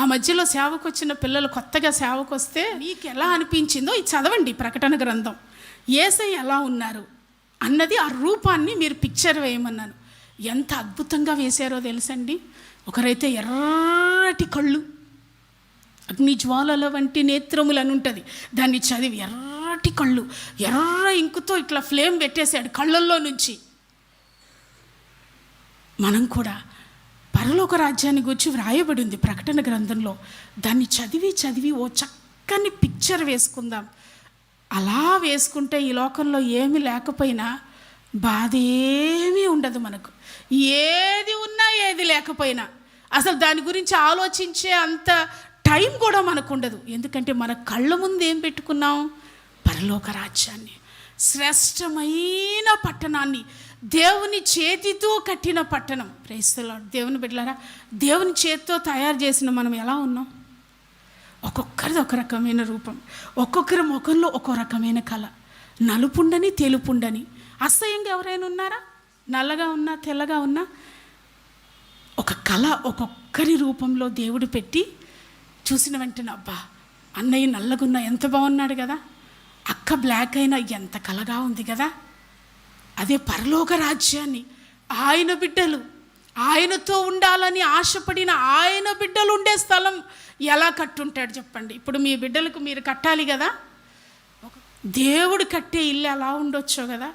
ఆ మధ్యలో సేవకు వచ్చిన పిల్లలు కొత్తగా సేవకు వస్తే మీకు ఎలా అనిపించిందో ఇది చదవండి ప్రకటన గ్రంథం. ఏసై ఎలా ఉన్నారు? అన్నది ఆ రూపాన్ని మీరు పిక్చర్ వేయమన్నాను. ఎంత అద్భుతంగా వేశారో తెలుసండి? ఒకరైతే ఎర్రటి కళ్ళు అగ్ని జ్వాలల వంటి నేత్రములు అని ఉంటుంది. దాన్ని చదివి ఎర్రటి కళ్ళు ఎర్ర ఇంకుతో ఇట్లా ఫ్లేమ్ పెట్టేశాడు కళ్ళల్లో నుంచి. మనం కూడా పరలోక రాజ్యాన్ని గురించి వ్రాయబడి ఉంది ప్రకటన గ్రంథంలో. దాన్ని చదివి చదివి ఓ చక్కని పిక్చర్ వేసుకుందాం. అలా వేసుకుంటే ఈ లోకంలో ఏమి లేకపోయినా బాధ ఏమీ ఉండదు మనకు. ఏది ఉన్నా ఏది లేకపోయినా. అసలు దాని గురించి ఆలోచించే అంత టైం కూడా మనకు ఉండదు. ఎందుకంటే మన కళ్ళ ముందు ఏం పెట్టుకున్నాం? పరలోక రాజ్యాన్ని. శ్రేష్టమైన పట్టణాన్ని దేవుని చేతితో కట్టిన పట్టణం. ప్రేస్తలో దేవుని బిడ్డలారా దేవుని చేతితో తయారు చేసిన మనం ఎలా ఉన్నాం? ఒక్కొక్కరిది ఒక రకమైన రూపం ఒక్కొక్కరి ముఖంలో ఒక్కో రకమైన కళ. నలుపుండని తెలుపుండని. అసహ్యంగా ఎవరైనా ఉన్నారా? నల్లగా ఉన్నా తెల్లగా ఉన్నా? ఒక కళ ఒక్కొక్కరి రూపంలో దేవుడు పెట్టి చూసిన వెంటనే అబ్బా అన్నయ్య నల్లగున్నా ఎంత బాగున్నాడు కదా! అక్క బ్లాక్ అయినా ఎంత కలగా ఉంది కదా? అదే పరలోక రాజ్యాన్ని ఆయన బిడ్డలు ఆయనతో ఉండాలని ఆశపడిన ఆయన బిడ్డలు ఉండే స్థలం ఎలా కట్టుంటాడు చెప్పండి? ఇప్పుడు మీ బిడ్డలకు మీరు కట్టాలి కదా? దేవుడు కట్టే ఇల్లు ఎలా ఉండొచ్చో కదా?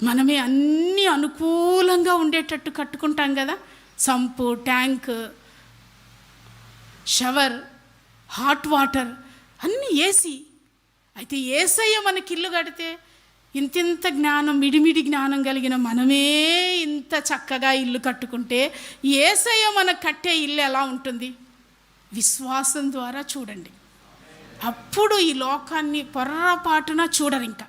మనమే అన్నీ అనుకూలంగా ఉండేటట్టు కట్టుకుంటాం కదా? Sump tank shower hot water అన్నీ ఏసీ అయితే ఏసయ్య మనకి ఇల్లు కడితే ఇంతింత జ్ఞానం మిడిమిడి జ్ఞానం కలిగిన మనమే ఇంత చక్కగా ఇల్లు కట్టుకుంటే ఏసయ్య మనకు కట్టే ఇల్లు ఎలా ఉంటుంది? విశ్వాసం ద్వారా చూడండి. అప్పుడు ఈ లోకాన్ని పొర్రపాటున చూడరు ఇంకా.